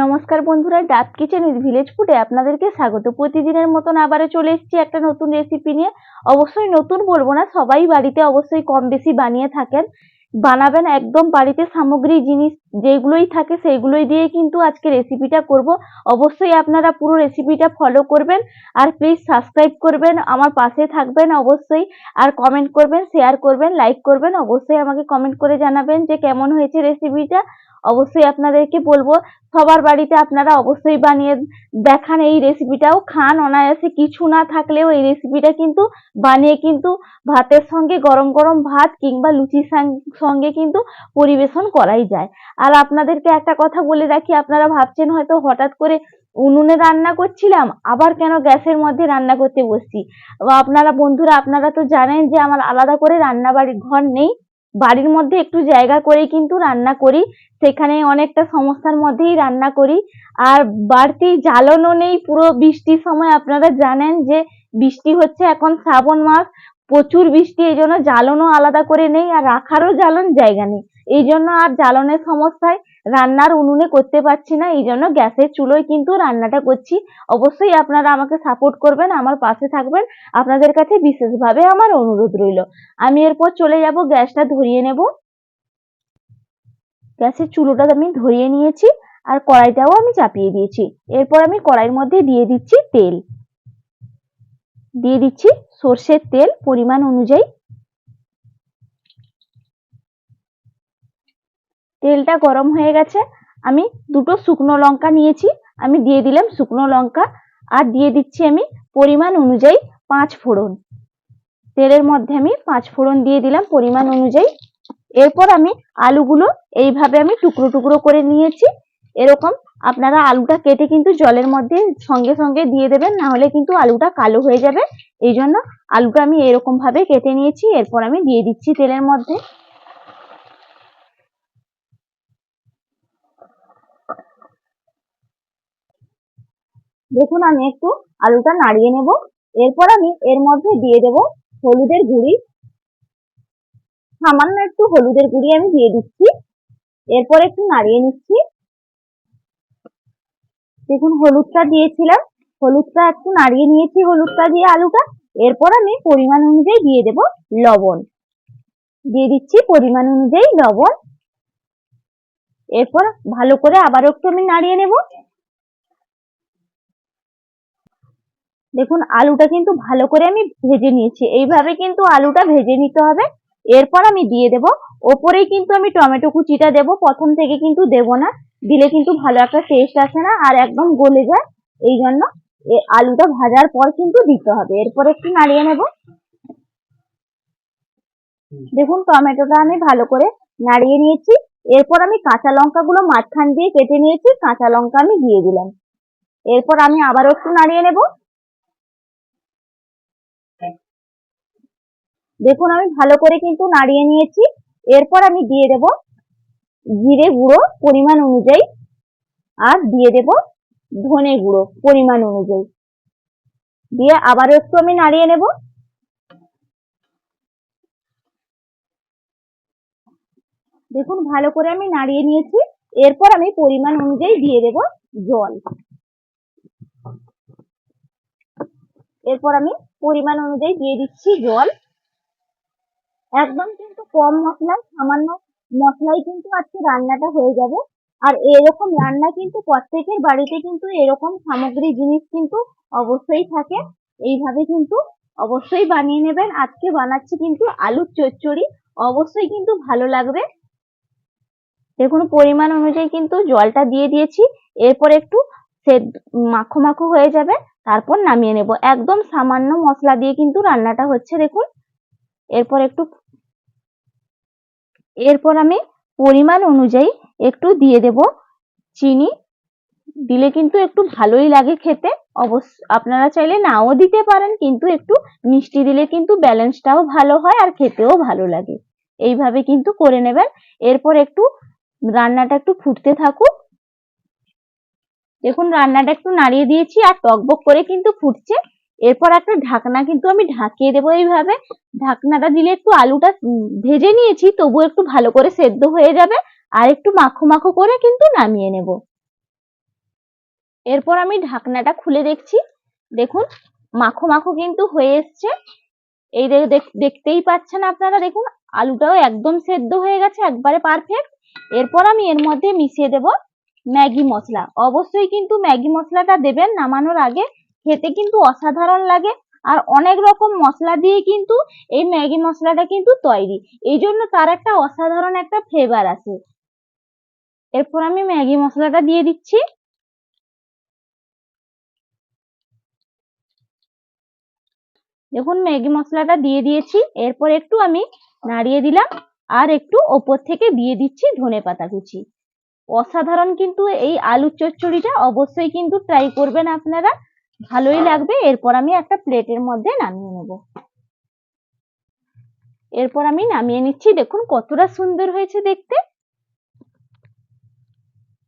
নমস্কার বন্ধুরা, ডাব কিচেন উইথ ভিলেজ ফুডে আপনাদেরকে স্বাগত। প্রতিদিনের মতন আবারও চলে এসেছি একটা নতুন রেসিপি নিয়ে। অবশ্যই নতুন বলব না, সবাই বাড়িতে অবশ্যই কম বেশি বানিয়ে থাকেন। বানাবেন একদম বাড়িতে সামগ্রী জিনিস যেগুলোই থাকে সেইগুলোই দিয়ে কিন্তু আজকে রেসিপিটা করব। অবশ্যই আপনারা পুরো রেসিপিটা ফলো করবেন আর প্লিজ সাবস্ক্রাইব করবেন, আমার পাশে থাকবেন অবশ্যই। আর কমেন্ট করবেন শেয়ার করবেন লাইক করবেন, অবশ্যই আমাকে কমেন্ট করে জানাবেন যে কেমন হয়েছে রেসিপিটা অবশ্যই আপনাদেরকে বলব, সবার বাড়িতে আপনারা অবশ্যই বানিয়ে দেখান এই রেসিপিটাও খান, অনায়াসে কিছু না থাকলেও এই রেসিপিটা কিন্তু বানিয়ে কিন্তু ভাতের সঙ্গে গরম গরম ভাত কিংবা লুচির সঙ্গে কিন্তু পরিবেশন করাই যায়। আর আপনাদেরকে একটা কথা বলে রাখি, আপনারা ভাবছেন হয়তো হঠাৎ করে উনুনে রান্না করছিলাম, আবার কেন গ্যাসের মধ্যে রান্না করতে বসছি? আপনারা বন্ধুরা, আপনারা তো জানেন যে আমার আলাদা করে রান্না বাড়ির ঘর নেই। বাড়ির মধ্যে একটু জায়গা করে কিন্তু রান্না করি, সেখানে অনেকটা সমস্যার মধ্যেই রান্না করি। আর বাড়তি জ্বালানো নেই, পুরো বৃষ্টির সময় আপনারা জানেন যে বৃষ্টি হচ্ছে এখন শ্রাবণ মাস, প্রচুর বৃষ্টি, এই জন্য জ্বালানো আলাদা করে নেই আর রাখারও জ্বালন জায়গা নেই। এই জন্য আর জ্বালনের সমস্যায় রান্নার উনুনে করতে পারছি না এই জন্য গ্যাসের চুলোয় কিন্তু রান্নাটা করছি। অবশ্যই আপনারা আমাকে সাপোর্ট করবেন, আমার পাশে থাকবেন। আপনাদের কাছে বিশেষভাবে আমার অনুরোধ রইল। আমি এরপর চলে যাব, গ্যাসটা ধরিয়ে নেব। গ্যাসের চুলোটা আমি ধরিয়ে নিয়েছি আর কড়াইটাও আমি চাপিয়ে দিয়েছি। এরপর আমি কড়াইয়ের মধ্যে দিয়ে দিচ্ছি তেল। দিয়ে দিচ্ছি সর্ষের তেল পরিমাণ অনুযায়ী। তেলটা গরম হয়ে গেছে, আমি দুটো শুকনো লঙ্কা নিয়েছি, আমি দিয়ে দিলাম শুকনো লঙ্কা, আর দিয়ে দিচ্ছি আমি পরিমাণ অনুযায়ী পাঁচ ফোড়ন। তেলের মধ্যে আমি পাঁচ ফোড়ন দিয়ে দিলাম পরিমাণ অনুযায়ী। এরপর আমি আলুগুলো এইভাবে আমি টুকরো টুকরো করে নিয়েছি। এরকম আপনারা আলুটা কেটে কিন্তু জলের মধ্যে সঙ্গে সঙ্গে দিয়ে দেবেন, না হলে কিন্তু আলুটা কালো হয়ে যাবে। এই জন্য আলুটা আমি এরকম ভাবে কেটে নিয়েছি, এরপর আমি দিয়ে দিচ্ছি তেলের মধ্যে। দেখুন আমি একটু আলুটা নাড়িয়ে নেব। এরপর আমি এর মধ্যে দিয়ে দেব হলুদের গুঁড়ি। সামান্য একটু হলুদের গুঁড়ি আমি দিয়ে দিচ্ছি। এরপর একটু নাড়িয়ে নিচ্ছি। দেখুন হলুদটা দিয়েছিলাম। হলুদটা একটু নাড়িয়ে নিয়েছি, হলুদটা দিয়ে আলুটা। এরপর আমি পরিমাণ অনুযায়ী দিয়ে দেব লবণ। দিয়ে দিচ্ছি পরিমাণ অনুযায়ী লবণ। এরপর ভালো করে আবারও একটু আমি নাড়িয়ে নেব। দেখুন, আলুটা কিন্তু ভালো করে আমি ভেজে নিয়েছি। এইভাবে কিন্তু আলুটা ভেজে নিতে হবে। এরপর আমি দিয়ে দেব। ওপরেই কিন্তু আমি টমেটো কুচিটা দেব। প্রথম থেকে কিন্তু দেব না। দিলে কিন্তু ভালো একটা টেস্ট আসে না আর একদম গলে যায়। এই জন্য আলুটা ভাজার পর কিন্তু দিতে হবে। এরপর একটু নাড়িয়ে নেব। দেখুন, টমেটোটা আমি ভালো করে নাড়িয়ে নিয়েছি। এরপর আমি কাঁচা লঙ্কাগুলো মাঝখান দিয়ে কেটে নিয়েছি। কাঁচা লঙ্কা আমি দিয়ে দিলাম। এরপর আমি আবারও একটু নাড়িয়ে নেব। দেখুন, আমি ভালো করে কিন্তু নাড়িয়ে নিয়েছি। এরপর আমি দিয়ে দেব জিরে গুঁড়ো পরিমাণ অনুযায়ী আর দিয়ে দেব ধনে গুঁড়ো পরিমাণ অনুযায়ী। দিয়ে আবারও একটু আমি নাড়িয়ে নেব। দেখুন, ভালো করে আমি নাড়িয়ে নিয়েছি। এরপর আমি পরিমাণ অনুযায়ী দিয়ে দেব জল। এরপর আমি পরিমাণ অনুযায়ী দিয়ে দিচ্ছি জল। একদম কিন্তু কম মশলায়, সামান্য মশলাই কিন্তু আজকে রান্নাটা হয়ে যাবে। আর এরকম রান্না কিন্তু প্রত্যেকের বাড়িতে কিন্তু এরকম সামগ্রী জিনিস কিন্তু অবশ্যই থাকে। এইভাবে কিন্তু অবশ্যই বানিয়ে নেবেন। আজকে বানাচ্ছি কিন্তু আলুর চচ্চড়ি। অবশ্যই কিন্তু ভালো লাগবে। দেখুন, পরিমাণ অনুযায়ী কিন্তু জলটা দিয়ে দিয়েছি। এরপর একটু সেদ্ধ, মাখো মাখো হয়ে যাবে। তারপর নামিয়ে নেব। একদম সামান্য মশলা দিয়ে কিন্তু রান্নাটা হচ্ছে, দেখুন। এরপর একটু, এরপর আমি পরিমাণ অনুযায়ী একটু দিয়ে দেব চিনি। দিলে কিন্তু একটু ভালোই লাগে খেতে। অবশ্য আপনারা চাইলে নাও দিতে পারেন, কিন্তু একটু মিষ্টি দিলে কিন্তু ব্যালেন্সটাও ভালো হয় আর খেতেও ভালো লাগে। এইভাবে কিন্তু করে নেবেন। এরপর একটু রান্নাটা একটু ফুটতে থাকুক। দেখুন, রান্নাটা একটু নাড়িয়ে দিয়েছি আর টকবক করে কিন্তু ফুটছে। এরপর একটা ঢাকনা কিন্তু আমি ঢাকিয়ে দেবো এইভাবে। ঢাকনাটা দিলে একটু আলুটা ভেজে নিয়েছি তবু একটু ভালো করে সেদ্ধ হয়ে যাবে। আর একটু মাখো মাখো করে কিন্তু নামিয়ে নেব। এরপর আমি ঢাকনাটা খুলে দেখছি। দেখুন, মাখো মাখো কিন্তু হয়ে এসছে। এই দেখতেই পাচ্ছেন আপনারা, দেখুন, আলুটাও একদম সেদ্ধ হয়ে গেছে, একবারে পারফেক্ট এরপর আমি এর মধ্যে মিশিয়ে দেব ম্যাগি মশলা। অবশ্যই কিন্তু ম্যাগি মশলাটা দেবেন নামানোর আগে। খেতে কিন্তু অসাধারণ লাগে। আর অনেক রকম মশলা দিয়ে কিন্তু এই ম্যাগি মশলাটা কিন্তু তৈরি। এই জন্য তার একটা অসাধারণ একটা ফ্লেভার আছে। এরপর আমি ম্যাগি মশলাটা দিয়ে দিচ্ছি। দেখুন, ম্যাগি মশলাটা দিয়ে দিয়েছি। এরপর একটু আমি নাড়িয়ে দিলাম। আর একটু ওপর থেকে দিয়ে দিচ্ছি ধনে পাতা কুচি। অসাধারণ কিন্তু এই আলুর চচ্চড়িটা অবশ্যই কিন্তু ট্রাই করবেন আপনারা। ভালোই লাগবে এরপর আমি একটা প্লেটের মধ্যে নামিয়ে নেব। এরপর আমি নামিয়ে নিচ্ছি দেখুন কতটা সুন্দর হয়েছে দেখতে।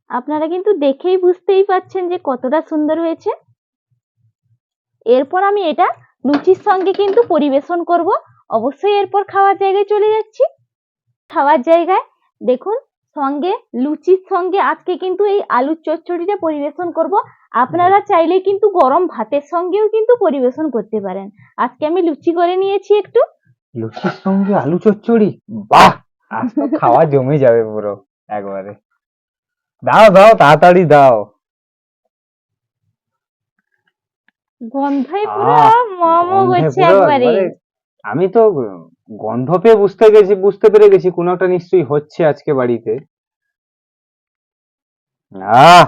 আপনারা কিন্তু দেখেই বুঝতেই পাচ্ছেন যে কতটা সুন্দর হয়েছে। এরপর আমি এটা লুচির সঙ্গে কিন্তু পরিবেশন করব। অবশ্যই এরপর খাওয়ার জায়গায় চলে যাচ্ছি। খাওয়ার জায়গায় দেখুন সঙ্গে লুচির সঙ্গে আজকে কিন্তু এই আলুর চচ্চড়িটা পরিবেশন করব। আপনারা চাইলে কিন্তু গরম ভাতের সঙ্গেও কিন্তু পরিবেশন করতে পারেন। আজকে আমি লুচি করে নিয়েছি একটু। লুচির সঙ্গে আলু চচ্চড়ি? বাহ! আজ তো খাওয়া জমে যাবে পুরো একবারে। দাও দাও তাড়াতাড়ি দাও। গন্ধই পুরো মোমো করছে একবারে। একবারে। আমি তো গন্ধ পেয়ে বুঝতে গেছি বুঝতে পেরে গেছি কোনো একটা নিশ্চয়ই হচ্ছে আজকে বাড়িতে। আহ!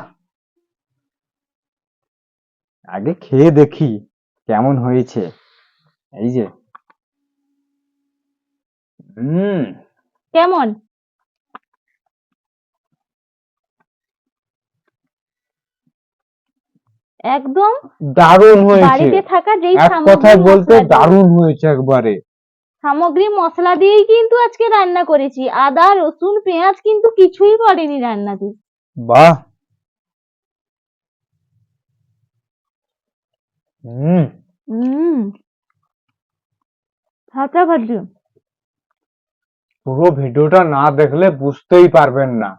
আগে খেয়ে দেখি কেমন হয়েছে। এই যে। হুম। কেমন? একদম দারুণ হয়েছে। বাড়িতে থাকা যেই এক সামগ্রী কথায় বলতে দারুণ হয়েছে একবারে। সামগ্রী মশলা দিয়েই কিন্তু আজকে রান্না করেছি। আদা রসুন পেঁয়াজ কিন্তু কিছুই পড়েনি রান্নাতে। বাহ! হুম হুম ফাটাফাটি পুরো ভিডিওটা না দেখলে বুঝতেই পারবেন না।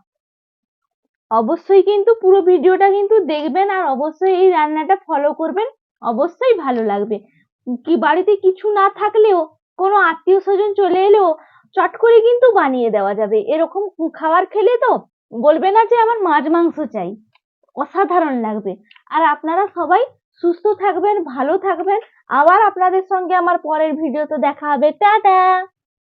অবশ্যই কিন্তু পুরো ভিডিওটা কিন্তু দেখবেন আর অবশ্যই এই রান্নাটা ফলো করবেন। অবশ্যই ভালো লাগবে। কি বাড়িতে কিছু না থাকলেও কোনো আত্মীয় স্বজন চলে এলেও চট করে কিন্তু বানিয়ে দেওয়া যাবে। এরকম খাবার খেলে তো বলবে না যে আমার মাছ মাংস চাই। অসাধারণ লাগবে। আর আপনারা সবাই সুস্থ থাকবেন ভালো থাকবেন। আবার আপনাদের সঙ্গে আমার পরের ভিডিওতে দেখা হবে। টাটা!